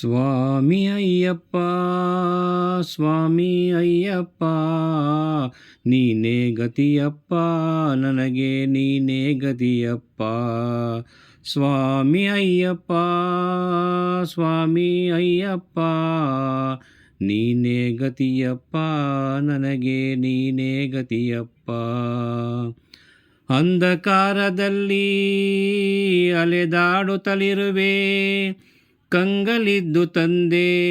ಸ್ವಾಮಿ ಅಯ್ಯಪ್ಪ ಸ್ವಾಮಿ ಅಯ್ಯಪ್ಪ, ನೀನೇ ಗತಿಯಪ್ಪ, ನನಗೆ ನೀನೇ ಗತಿಯಪ್ಪ. ಸ್ವಾಮಿ ಅಯ್ಯಪ್ಪ ಸ್ವಾಮಿ ಅಯ್ಯಪ್ಪ, ನೀನೇ ಗತಿಯಪ್ಪ, ನನಗೆ ನೀನೇ ಗತಿಯಪ್ಪ. ಅಂಧಕಾರದಲ್ಲಿ ಅಲೆದಾಡುತ್ತಲಿರುವೆ ಕಂಗಲಿದ್ದು ತಂದೆ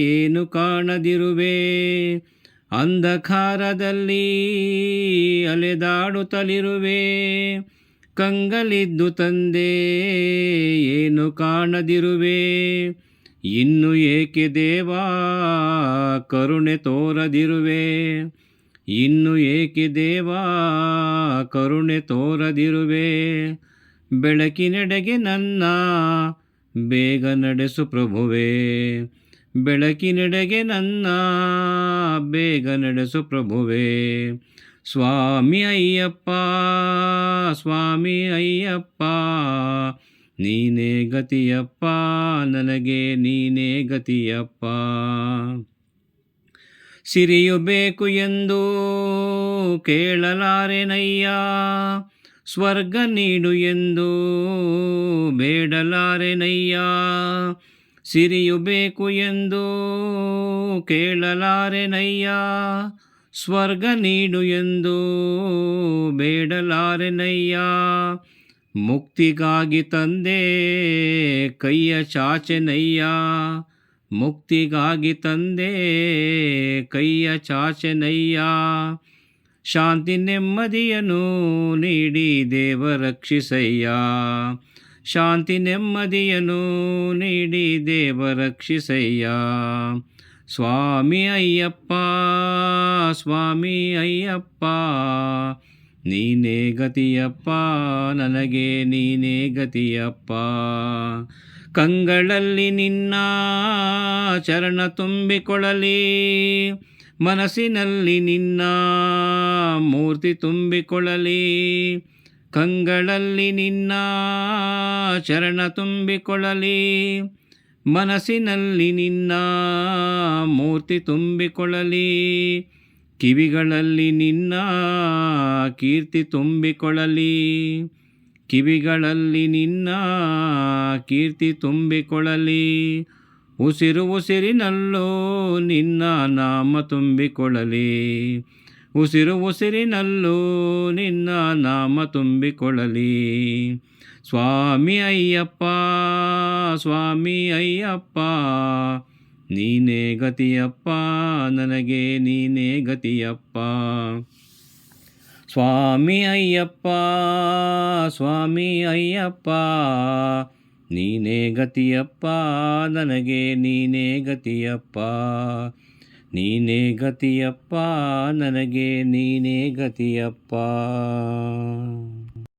ಏನು ಕಾಣದಿರುವೆ? ಅಂಧಕಾರದಲ್ಲಿ ಅಲೆದಾಡುತ್ತಲಿರುವೆ. ಕಂಗಲಿದ್ದು ತಂದೆ ಏನು ಕಾಣದಿರುವೆ? ಇನ್ನು ಏಕೆ ದೇವಾ ಕರುಣೆ ತೋರದಿರುವೆ? ಇನ್ನು ಏಕೆ ದೇವಾ ಕರುಣೆ ತೋರದಿರುವೆ? ಬೆಳಕಿನೆಡೆಗೆ ನನ್ನ ಬೇಗ ನಡೆಸು ಪ್ರಭುವೇ. ಬೆಳಕಿನೆಡೆಗೆ ನನ್ನ ಬೇಗ ನಡೆಸು ಪ್ರಭುವೇ. ಸ್ವಾಮಿ ಅಯ್ಯಪ್ಪ ಸ್ವಾಮಿ ಅಯ್ಯಪ್ಪ, ನೀನೇ ಗತಿಯಪ್ಪ, ನನಗೆ ನೀನೇ ಗತಿಯಪ್ಪ. ಸಿರಿಯು ಬೇಕು ಎಂದು ಕೇಳಲಾರೆನಯ್ಯ ಸ್ವರ್ಗ ನೀಡು ಎಂದು ಬೇಡಲಾರೆನಯ್ಯ ಸಿರಿಯು ಬೇಕು ಎಂದು ಕೇಳಲಾರೆನಯ್ಯ ಸ್ವರ್ಗ ನೀಡು ಎಂದು ಬೇಡಲಾರೆನಯ್ಯ ಮುಕ್ತಿಗಾಗಿ ತಂದೆ ಕೈಯ ಚಾಚೆನಯ್ಯ ಮುಕ್ತಿಗಾಗಿ ತಂದೆ ಕೈಯ ಚಾಚೆನಯ್ಯ ಶಾಂತಿ ನೆಮ್ಮದಿಯನ್ನು ನೀಡಿ ದೇವ ರಕ್ಷಿಸಯ್ಯ. ಶಾಂತಿ ನೆಮ್ಮದಿಯನ್ನು ನೀಡಿ ದೇವ ರಕ್ಷಿಸಯ್ಯ. ಸ್ವಾಮಿ ಅಯ್ಯಪ್ಪ ಸ್ವಾಮಿ ಅಯ್ಯಪ್ಪ, ನೀನೇ ಗತಿಯಪ್ಪ, ನನಗೆ ನೀನೇ ಗತಿಯಪ್ಪ. ಕಂಗಳಲ್ಲಿ ನಿನ್ನ ಚರಣ ತುಂಬಿಕೊಳ್ಳಲಿ. ಮನಸ್ಸಿನಲ್ಲಿ ನಿನ್ನ ಮೂರ್ತಿ ತುಂಬಿಕೊಳ್ಳಲಿ. ಕಂಗಳಲ್ಲಿ ನಿನ್ನ ಚರಣ ತುಂಬಿಕೊಳ್ಳಲಿ. ಮನಸ್ಸಿನಲ್ಲಿ ನಿನ್ನ ಮೂರ್ತಿ ತುಂಬಿಕೊಳ್ಳಲಿ. ಕಿವಿಗಳಲ್ಲಿ ನಿನ್ನ ಕೀರ್ತಿ ತುಂಬಿಕೊಳ್ಳಲಿ. ಕಿವಿಗಳಲ್ಲಿ ನಿನ್ನ ಕೀರ್ತಿ ತುಂಬಿಕೊಳ್ಳಲಿ. ಉಸಿರು ಉಸಿರಿನಲ್ಲೂ ನಿನ್ನ ನಾಮ ತುಂಬಿಕೊಳ್ಳಲಿ. ಉಸಿರು ಉಸಿರಿನಲ್ಲೂ ನಿನ್ನ ನಾಮ ತುಂಬಿಕೊಳ್ಳಲಿ. ಸ್ವಾಮಿ ಅಯ್ಯಪ್ಪ ಸ್ವಾಮಿ ಅಯ್ಯಪ್ಪ, ನೀನೇ ಗತಿಯಪ್ಪ, ನನಗೆ ನೀನೇ ಗತಿಯಪ್ಪ. ಸ್ವಾಮಿ ಅಯ್ಯಪ್ಪ ಸ್ವಾಮಿ ಅಯ್ಯಪ್ಪ ನೀನೇ ಗತಿಯಪ್ಪ ನನಗೆ ನೀನೇ ಗತಿಯಪ್ಪ. ನೀನೇ ಗತಿಯಪ್ಪ ನನಗೆ ನೀನೇ ಗತಿಯಪ್ಪ.